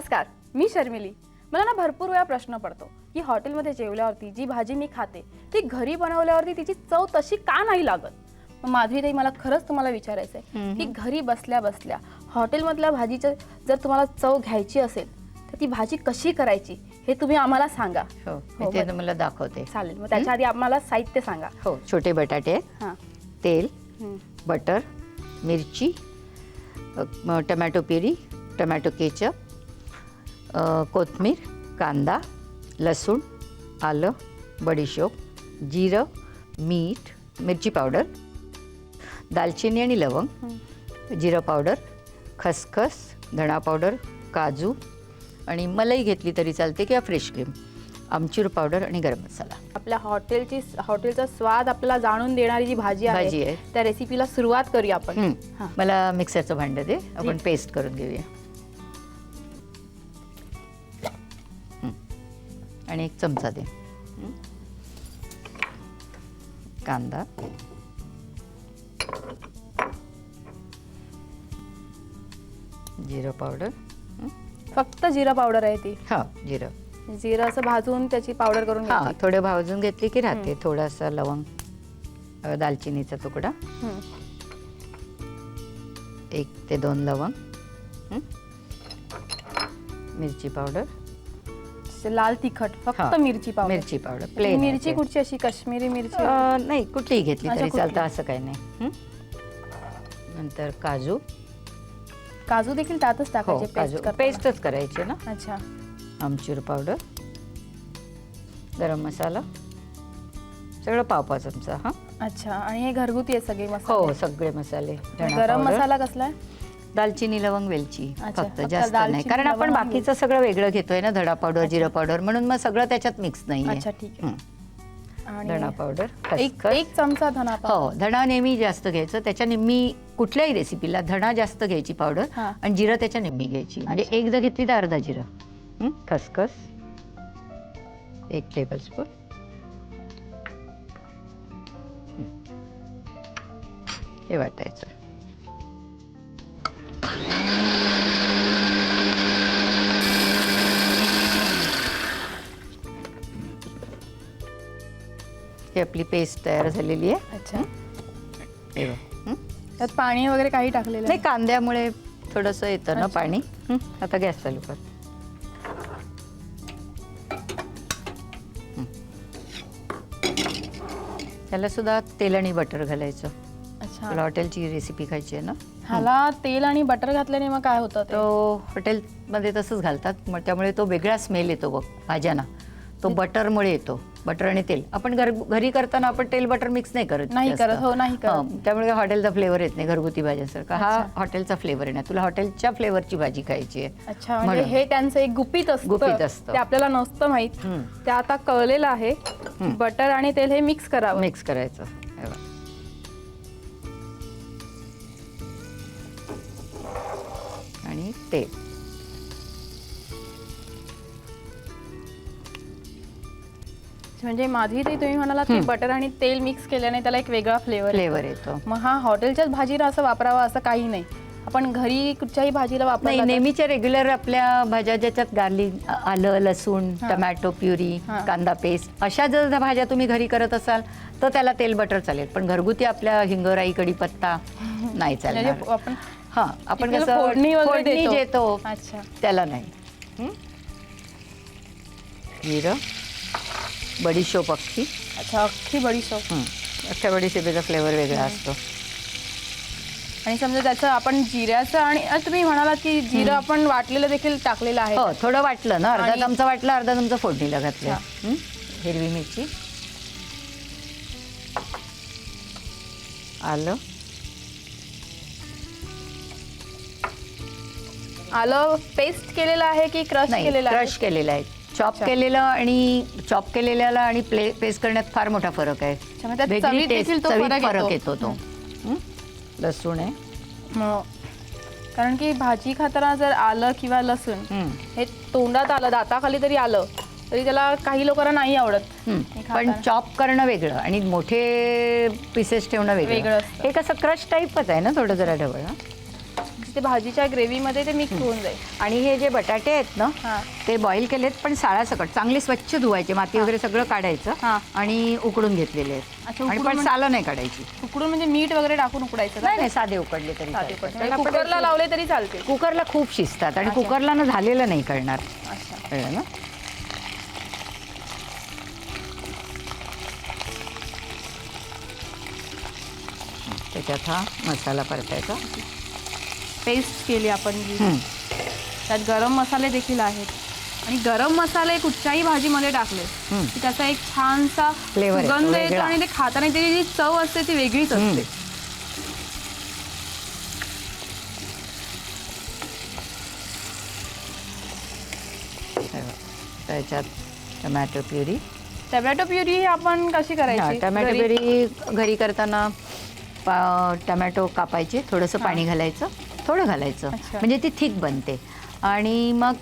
नमस्कार मी शर्मिली. मला ना भरपूर वेळा प्रश्न पडतो की हॉटेलमध्ये जेवल्यावरती जी भाजी मी खाते ती घरी बनवल्यावरती तिची चव तशी का नाही लागत? मग माधवीताई मला खरंच तुम्हाला विचारायचं आहे की घरी बसल्या बसल्या हॉटेलमधल्या भाजीचं जर तुम्हाला चव घ्यायची असेल तर ती भाजी कशी करायची हे तुम्ही आम्हाला सांगा. हो हो, मी ते बरं. तुम्हाला दाखवते. चालेल मग त्याच्या आधी आम्हाला साहित्य सांगा. हो छोटे बटाटे हां. तेल हं. बटर मिरची अ, म, टमॅटो प्युरी टमॅटो केचप अ, कोथिंबीर कांदा लसूण आलं बडीशोप जिरं मीठ मिरची पावडर दालचिनी आणि लवंग जिरं पावडर खसखस धणा पावडर काजू आणि मलाई घेतली तरी चालते किंवा फ्रेश क्रीम आमचूर पावडर आणि गरम मसाला. आपल्या हॉटेलची हॉटेलचा स्वाद आपल्याला जाणून देणारी जी भाजी भाजी आहे. त्या रेसिपीला सुरुवात करूया आपण. मला मिक्सरचं भांडं दे आपण पेस्ट करून घेऊया. आणि एक चमचा दे. कांदा. जिरं पावडर. फक्त जिरा पावडर आहे ती. हा जिरं. जिरं असं भाजून त्याची पावडर करून हा घ्यायची. थोडं भाजून घेतली की राहते. थोडासा लवंग अ, दालचिनीचा तुकडा. हं. एक ते दोन लवंग. हं? मिरची पावडर. लाल तिखट फक्त हा. मिरची पावडर. मिरची पावडर प्लेन मिरची कुठची अशी काश्मीरी मिरची? नाही कुठलीही घेतली अच्छा, तरी चालतं. असं काही नाही. हं? नंतर काजू. काजू देखील त्यातच हो टाकायचे काजू. पेस्ट पेस्टच करायची ना? अच्छा. आमचूर पावडर. गरम मसाला. सगळं पाव पाव चमचा हा? अच्छा आणि हे घरगुती आहे सगळे हो मसाले सगळे मसाले. धणा गरम मसाला कसला आहे? दालचिनी लवंग वेलची अच्छा, फक्त फक्त जास्त नाही. दालचिनी, कारण आपण लवंग आणि बाकीचं सगळं वेगळं घेतोय ना धडा पावडर जिरं पावडर म्हणून मग सगळं त्याच्यात मिक्स नाही अच्छा ठीक आहे. धणा आणि पावडर एक खसखस. एक चमचा धना पावडर हो धणा नेहमी जास्त घ्यायचं. त्याच्या निम्मी कुठल्याही रेसिपीला धणा जास्त घ्यायची पावडर हा. आणि जिरं त्याच्या निम्मी घ्यायची. म्हणजे एक जर घेतली तर अर्धा जिरं. हं? खसखस. एक टेबल स्पून हे वाटायचं. ही आपली पेस्ट तयार झालेली आहे. अच्छा. हे बघ. त्यात पाणी वगैरे काही टाकलेलं नाही कांद्यामुळे थोडंसं येतं ना अच्छा. पाणी. हं, आता गॅस चालू कर. हं. त्याला सुद्धा तेल आणि बटर घालायचं. अच्छा. तुला हॉटेलची रेसिपी खायची आहे ना? ह्याला तेल आणि बटर घातल्याने मग काय होतं ते? तो हॉटेलमध्ये तसंच घालतात. मग त्यामुळे तो वेगळा स्मेल येतो बघ भाज्यांना. तो बटरमुळे येतो. बटर आणि तेल आपण घर घरी करताना आपण तेल बटर मिक्स नाही करत नाही. करत, हो, नाही करत. त्यामुळे हॉटेलचा फ्लेवर येत नाही घरगुती भाज्यांसारखा हा. हॉटेलचा फ्लेवर ना तुला हॉटेलच्या फ्लेवरची भाजी खायची आहे अच्छा म्हणजे. हे त्यांचं एक गुपित असतं गुपित असतं. ते आपल्याला नसतं माहीत. ते आता कळलेलं आहे बटर आणि तेल हे मिक्स करावं मिक्स करायचं. आणि तेल म्हणजे माधवी ताई तुम्ही म्हणाला की बटर आणि तेल मिक्स केल्याने त्याला एक वेगळा फ्लेवर फ्लेवर येतो. मग हा हॉटेलच्याच भाजीला असं वापरावा असं काही नाही. आपण घरी कुठच्याही भाजीला तर- नेहमीच्या रेग्युलर आपल्या भाज्या ज्याच्यात गार्लिक आलं लसूण. Tomato puree. कांदा पेस्ट अशा जर भाज्या तुम्ही घरी करत असाल तर त्याला तेल बटर चालेल. पण घरगुती आपल्या हिंगराई कढीपत्ता नाही म्हणजे आपण हा आपण कसं देतो. त्याला नाही? जिरं बडीशोप अख्खी अच्छा अख्खी बडीशोप हं. अख्ख्या बडीशेपेचा फ्लेवर वेगळा असतो. आणि समजा त्याचं आपण जिऱ्याचं आणि अ, तुम्ही म्हणालात की जिरं आपण वाटलेलं देखील टाकलेलं आहे. हो थोडं वाटलं ना अर्धा आणि- चमचा वाटलं अर्धा चमचा फोडणीला घातलं हा. हिरवी मिरची. आलं. आलं पेस्ट केलेलं आहे की क्रश नाही केलेलं आहे? क्रश केलेलं आहे. चॉप. केलेलं आणि चॉप केलेल्याला आणि प्ले पेस्ट करण्यात फार मोठा फरक आहे मग त्यात वेगळी चवीत taste, देखील तो चवीत फरक फरक येतो. येतो तो हं? लसूण आहे कारण की भाजी खाताना जर आलं किंवा लसूण हं. हे तोंडात आलं दाताखाली तरी आलं तरी त्याला काही लोकांना नाही आवडत हं. हे पण खाताना. चॉप करणं वेगळं आणि मोठे पीसेस ठेवणं वेगळं वेगळं असतं. हे कसं क्रश टाईपच आहे ना थोडं जरा ढवळ हं? ते भाजीच्या ग्रेव्हीमध्ये ते मिक्स होऊन जाईल. आणि हे जे बटाटे आहेत ना हां. ते बॉईल केलेत पण साळासकट चांगले स्वच्छ धुवायचे माती वगैरे सगळं काढायचं हां. आणि उकडून घेतलेले अच्छा, आहेत आणि उकडून पण म्हणजे- सालं नाही काढायची. उकडून म्हणजे मीठ वगैरे टाकून उकडायचं नाही नाही साधे उकडले तरी साधे चालतात. कुकरला लावले तरी चालते. कुकरला खूप शिजतात आणि अच्छा. कुकरला ना झालेलं नाही करणार. अच्छा. कळलं ना? त्याच्यात हा मसाला परतायचा. पेस्ट केली आपण जी हं. त्यात गरम मसाले देखील आहेत आणि गरम मसाले कुठच्याही भाजीमध्ये टाकले हं. की त्याचा एक छानसा Flavor येतो, सुगंध येतो वेगळा. आणि ते खाताना त्याची जी चव असते ती वेगळीच. असते. त्याच्यात टमॅटो प्युरी टमॅटो प्युरी ही आपण कशी करायची टमॅटो घरी? प्युरी घरी करताना पा- टमॅटो कापायचे थोडंसं. पाणी घालायचं थोडं घालायचं. अच्छा. म्हणजे ती थिक बनते. आणि मग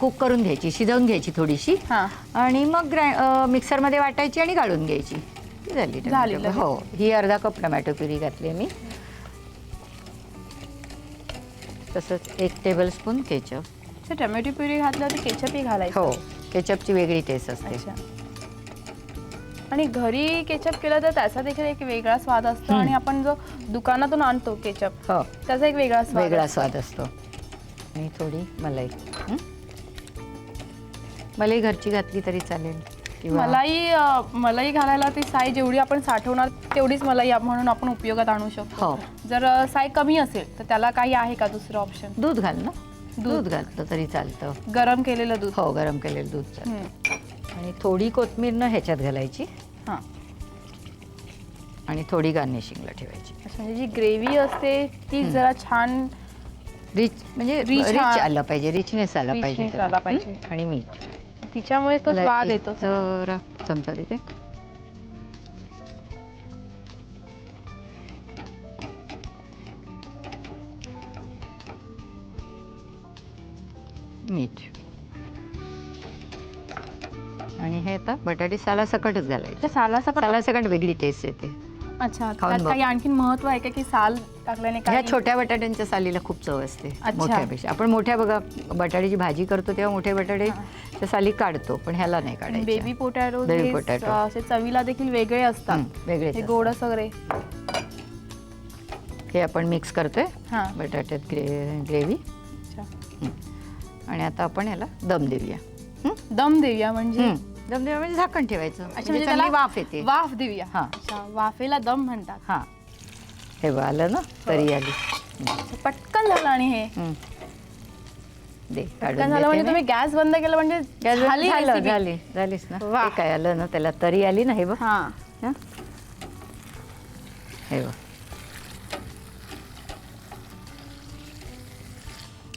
कुक करून घ्यायची शिजवून घ्यायची थोडीशी. हा. आणि मग ग्राय अ, मिक्सरमध्ये वाटायची आणि गाळून घ्यायची. ही झाली टमॅटो झाली प्युरी. लगेच. हो ही अर्धा कप टमॅटो प्युरी घातली मी. तसंच एक टेबलस्पून केचप तर टमॅटो प्युरी घातल्यावरती केचपही घालायचं. हो केचपची वेगळी टेस्ट असते. अच्छा. आणि घरी केचप केलं तर त्याचा देखील एक वेगळा स्वाद असतो. आणि आपण जो दुकानातून आणतो केचप हो त्याचा एक वेगळा स्वाद वेगळा असतो. स्वाद असतो आणि थोडी मलाई हं? मलाई घरची घातली तरी चालेल किंवा मलाई अ, मलाई घालायला ती साय जेवढी आपण साठवणार तेवढीच मलाई आप- म्हणून आपण उपयोगात आणू शकतो हो जर अ, साय कमी असेल तर त्याला काही आहे का दुसरं ऑप्शन दूध घाल ना दूध. घातलं तरी चालतं गरम केलेलं दूध हो गरम केलेलं दूध चालतं. आणि थोडी कोथमीर न ह्याच्यात घालायची हां आणि थोडी गार्निशिंगला ठेवायची अच्छा, म्हणजे जी ग्रेव्ही असते ती. जरा छान रिच म्हणजे रिच हा. आलं पाहिजे रिचनेस आला पाहिजे त्याला. पाहिजे. हं? आणि मीठ तिच्यामुळे तो स्वाद येतो जरा चमचा देते आणि हे आता बटाटे साला सकटच घालायचे साला सकट वेगळी टेस्ट येते अच्छा खाऊन त्यात बघ. काही आणखीन महत्त्व आहे का की साल टाकल्याने ह्या काय छोट्या बटाट्यांच्या सालीला खूप चव असते अच्छा. मोठ्यापेक्षा आपण मोठ्या बघा बटाट्याची भाजी करतो तेव्हा मोठे बटाटे हा. त्या साली काढतो पण ह्याला नाही काढायचे बेबी पोटॅटो Baby potato. असे चवीला देखील वेगळे असतात हं, वेगळेच हे असतात. गोड वगैरे हे आपण मिक्स करतोय हा बटाट्यात ग्रे ग्रेव्ही अच्छा आणि आता आपण याला दम देऊया हं? दम देऊया म्हणजे हं. दम देऊया म्हणजे झाकण ठेवायचं. अच्छा म्हणजे म्हणजे त्याला वाफ येते. वाफ देऊया. हा. अच्छा वाफेला दम म्हणतात. हा. हे बघ, आलं ना? तरी आली. अच्छा, पटकन झालं आणि हे. हं. दे पटकन काढून झालं देते म्हणजे मी. तुम्ही गॅस बंद केलं म्हणजे गॅस बंद झाली झालं recipe. झाली झालीस ना? वा. हे काय आलं ना त्याला तरी आली ना हे बघ. हा. हं? हे बघ.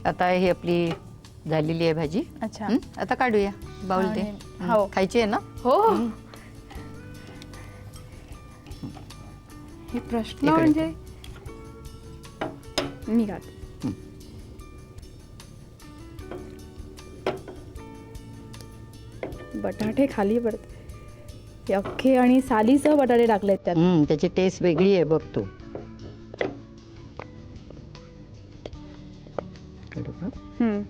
आता ही आपली झालेली आहे भाजी. अच्छा. हं? आता काढूया. बाउल दे हं. हो. खायची आहे ना हो हं. प्रश्न इकडे. म्हणजे मी खाते. बटाटे खाली पडते अख्खे आणि सालीसह बटाटे टाकलेत त्यात हं, त्याची टेस्ट वेगळी आहे बघ तू काढू का? हं.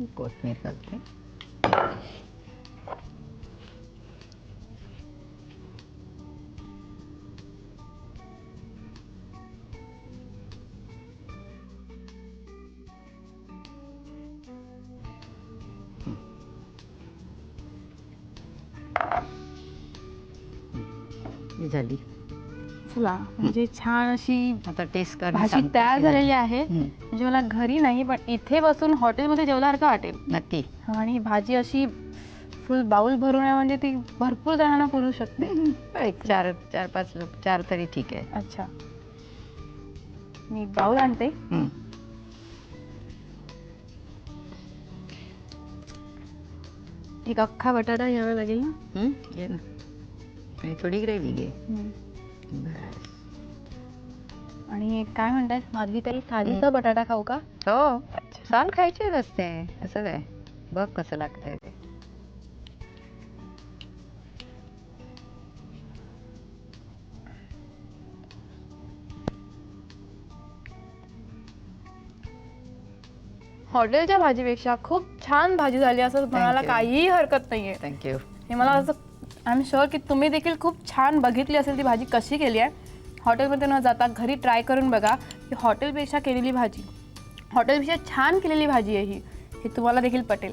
हं. कोथमीर घालते ही झाली चला म्हणजे छान अशी आता टेस्ट कर भाजी तयार झालेली आहे. म्हणजे मला घरी नाही पण इथे बसून हॉटेलमध्ये जेवल्यासारखं वाटेल? नक्की. आणि भाजी अशी फुल बाउल भरून आहे म्हणजे ती भरपूर जणांना पुरू शकते. एक चार चार पाच चार तरी ठीक आहे. अच्छा. मी बाउल आणते. हं. एक अख्खा बटाटा घ्यावा लागेल ना? थोडी ग्रेव्ही घे. आणि काय म्हणताय माधवी ताई साधीचा बटाटा खाऊ का? हो साल खायचे नसते असं काय? बघ कसं लागतंय ते. हॉटेलच्या भाजीपेक्षा खूप छान भाजी झाली असं म्हणायला you. काहीही हरकत नाहीये. थँक्यू हे मला असं आय एम शुअर की तुम्ही देखील खूप छान बघितली असेल ती भाजी कशी केली आहे. हॉटेलमध्ये न जाता घरी ट्राय करून बघा की हॉटेलपेक्षा केलेली भाजी हॉटेलपेक्षा छान केलेली भाजी आहे ही. हे तुम्हाला देखील पटेल.